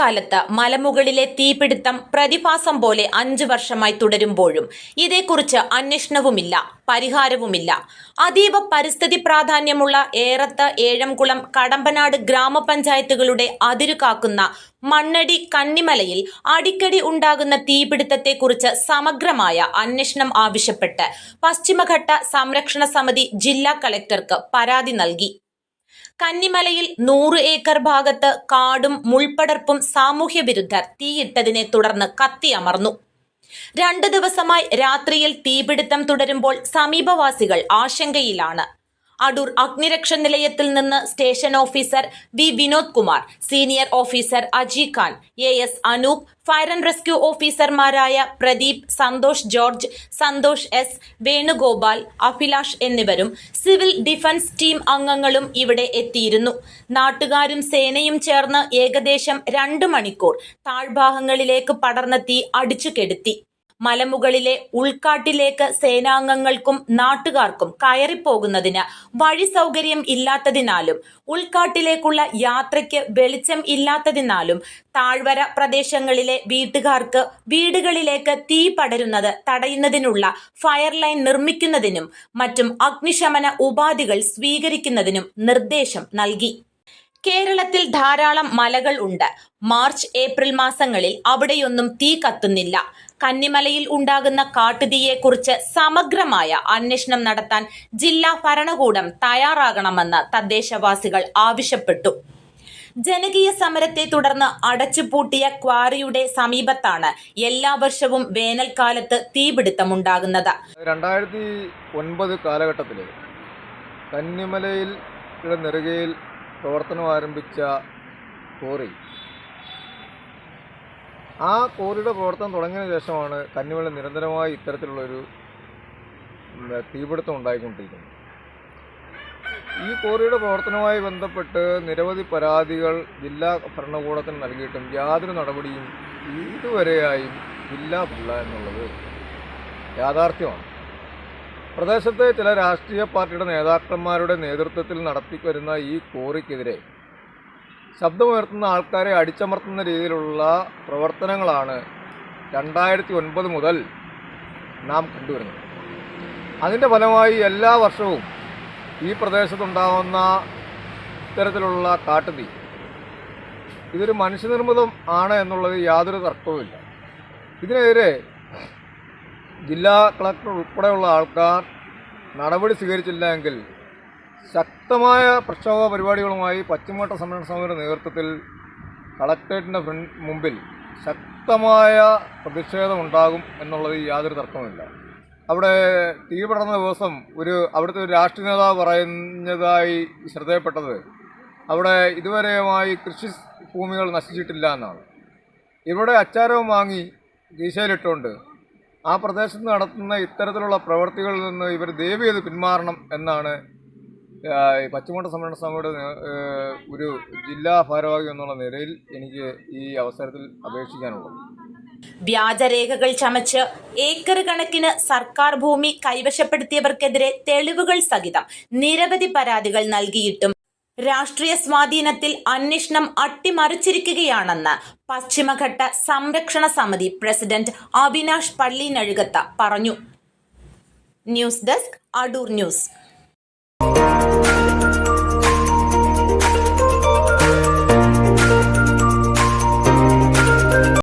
വേനൽക്കാലത്ത് മലമുകളിലെ തീപിടുത്തം പ്രതിഭാസം പോലെ അഞ്ചു വർഷമായി തുടരുമ്പോഴും ഇതേക്കുറിച്ച് അന്വേഷണവുമില്ല പരിഹാരവുമില്ല. അതീവ പരിസ്ഥിതി പ്രാധാന്യമുള്ള ഏറത്ത് ഏഴംകുളം കടമ്പനാട് ഗ്രാമപഞ്ചായത്തുകളുടെ അതിരു കാക്കുന്ന മണ്ണടി കണ്ണിമലയിൽ അടിക്കടി ഉണ്ടാകുന്ന തീപിടുത്തത്തെക്കുറിച്ച് സമഗ്രമായ അന്വേഷണം ആവശ്യപ്പെട്ട് പശ്ചിമഘട്ട സംരക്ഷണ സമിതി ജില്ലാ കളക്ടർക്ക് പരാതി നൽകി. കന്നിമലയിൽ നൂറ് ഏക്കർ ഭാഗത്ത് കാടും മുൾപടർപ്പും സാമൂഹ്യ വിരുദ്ധർ തീയിട്ടതിനെ തുടർന്ന് കത്തിയമർന്നു രണ്ടു ദിവസമായി രാത്രിയിൽ തീപിടുത്തം തുടരുമ്പോൾ സമീപവാസികൾ ആശങ്കയിലാണ്. അടൂർ അഗ്നിരക്ഷ നിലയത്തിൽ നിന്ന് station officer V Vinod Kumar senior officer Aji Khan A S Anoop fire and rescue ഓഫീസർമാരായ പ്രദീപ് സന്തോഷ് ജോർജ് സന്തോഷ് എസ് വേണുഗോപാൽ അഭിലാഷ് എന്നിവരും സിവിൽ ഡിഫൻസ് ടീം അംഗങ്ങളും ഇവിടെ എത്തിയിരുന്നു. നാട്ടുകാരും സേനയും ചേർന്ന് ഏകദേശം രണ്ട് മണിക്കൂർ താഴ്ഭാഗങ്ങളിലേക്ക് പടർന്നെത്തി അടിച്ചു കെടുത്തി മലമുകളിലെ ഉൾക്കാട്ടിലേക്ക് സേനാംഗങ്ങൾക്കും നാട്ടുകാർക്കും കയറിപ്പോകുന്നതിന് വഴി സൗകര്യം ഇല്ലാത്തതിനാലും ഉൾക്കാട്ടിലേക്കുള്ള യാത്രയ്ക്ക് വെളിച്ചം ഇല്ലാത്തതിനാലും താഴ്വര പ്രദേശങ്ങളിലെ വീട്ടുകാർക്ക് വീടുകളിലേക്ക് തീ പടരുന്നത് തടയുന്നതിനുള്ള ഫയർലൈൻ നിർമ്മിക്കുന്നതിനും മറ്റും അഗ്നിശമന ഉപാധികൾ സ്വീകരിക്കുന്നതിനും നിർദ്ദേശം നൽകി. കേരളത്തിൽ ധാരാളം മലകൾ ഉണ്ട്. മാർച്ച് ഏപ്രിൽ മാസങ്ങളിൽ അവിടെയൊന്നും തീ കത്തുന്നില്ല. കന്നിമലയിൽ ഉണ്ടാകുന്ന കാട്ടുതീയെക്കുറിച്ച് സമഗ്രമായ അന്വേഷണം നടത്താൻ ജില്ലാ ഭരണകൂടം തയ്യാറാകണമെന്ന് തദ്ദേശവാസികൾ ആവശ്യപ്പെട്ടു. ജനകീയ സമരത്തെ തുടർന്ന് അടച്ചുപൂട്ടിയ ക്വാറിയുടെ സമീപത്താണ് എല്ലാ വർഷവും വേനൽക്കാലത്ത് തീപിടുത്തമുണ്ടാകുന്നത്. രണ്ടായിരത്തി ഒൻപത് കാലഘട്ടത്തിൽ കന്നിമലയിൽ നെറുകയിൽ പ്രവർത്തനം ആരംഭിച്ച കോറി ആ കോറിയുടെ പ്രവർത്തനം തുടങ്ങിയതിന് ശേഷമാണ് കന്നിമല നിരന്തരമായി ഇത്തരത്തിലുള്ളൊരു തീപിടുത്തം ഉണ്ടായിക്കൊണ്ടിരിക്കുന്നത്. ഈ കോറിയുടെ പ്രവർത്തനവുമായി ബന്ധപ്പെട്ട് നിരവധി പരാതികൾ ജില്ലാ ഭരണകൂടത്തിന് നൽകിയിട്ടും യാതൊരു നടപടിയും ഇതുവരെയായും ഇല്ലാതില്ല എന്നുള്ളത് യാഥാർത്ഥ്യമാണ്. പ്രദേശത്തെ ചില രാഷ്ട്രീയ പാർട്ടിയുടെ നേതാക്കന്മാരുടെ നേതൃത്വത്തിൽ നടത്തിവരുന്ന ഈ കോറിക്കെതിരെ ശബ്ദമുയർത്തുന്ന ആൾക്കാരെ അടിച്ചമർത്തുന്ന രീതിയിലുള്ള പ്രവർത്തനങ്ങളാണ് രണ്ടായിരത്തി ഒൻപത് മുതൽ നാം കണ്ടുവരുന്നത്. അതിന്റെ ഫലമായി എല്ലാ വർഷവും ഈ പ്രദേശത്തുണ്ടാകുന്ന ഇത്തരത്തിലുള്ള കാട്ടുതീ. ഇതൊരു മനുഷ്യനിർമ്മിതം ആണ് എന്നുള്ളത് യാതൊരു തർക്കവുമില്ല. ഇതിനെതിരെ ജില്ലാ കളക്ടർ ഉൾപ്പെടെയുള്ള ആൾക്കാർ നടപടി സ്വീകരിച്ചില്ല എങ്കിൽ ശക്തമായ പ്രക്ഷോഭ പരിപാടികളുമായി പശ്ചിമഘട്ട സംരക്ഷണ സമിതിയുടെ നേതൃത്വത്തിൽ കളക്ടറേറ്റിന്റെ ഫ്രണ്ട് മുമ്പിൽ ശക്തമായ പ്രതിഷേധമുണ്ടാകും എന്നുള്ളത് യാതൊരു തർക്കവുമില്ല. അവിടെ തീ പടർന്ന ദിവസം ഒരു അവിടുത്തെ ഒരു രാഷ്ട്രീയ നേതാവ് പറയുന്നതായി ശ്രദ്ധയപ്പെട്ടത് അവിടെ ഇതുവരെയുമായി കൃഷി ഭൂമികൾ നശിച്ചിട്ടില്ല എന്നാണ്. ഇവിടെ അച്ചാരവും വാങ്ങി കീശയിലിട്ടുകൊണ്ട് ആ പ്രദേശത്ത് നടത്തുന്ന ഇത്തരത്തിലുള്ള പ്രവർത്തികളിൽ നിന്ന് ഇവർ ദേവിയത് പിന്മാറണം എന്നാണ് പശ്ചിമഘട്ട സംരക്ഷണ സമിതിയുടെ ഒരു ജില്ലാ ഭാരവാഹി എന്നുള്ള നിലയിൽ എനിക്ക് ഈ അവസരത്തിൽ അപേക്ഷിക്കാനുള്ളത്. വ്യാജരേഖകൾ ചമച്ച് ഏക്കർ കണക്കിന് സർക്കാർ ഭൂമി കൈവശപ്പെടുത്തിയവർക്കെതിരെ തെളിവുകൾ സഹിതം നിരവധി പരാതികൾ നൽകിയിട്ടും രാഷ്ട്രീയ സ്വാധീനത്തിൽ അന്വേഷണം അട്ടിമറിച്ചിരിക്കുകയാണെന്ന് പശ്ചിമഘട്ട സംരക്ഷണ സമിതി പ്രസിഡന്റ് അവിനാഷ് പള്ളിനഴുകത്ത പറഞ്ഞു. News desk Adoor news.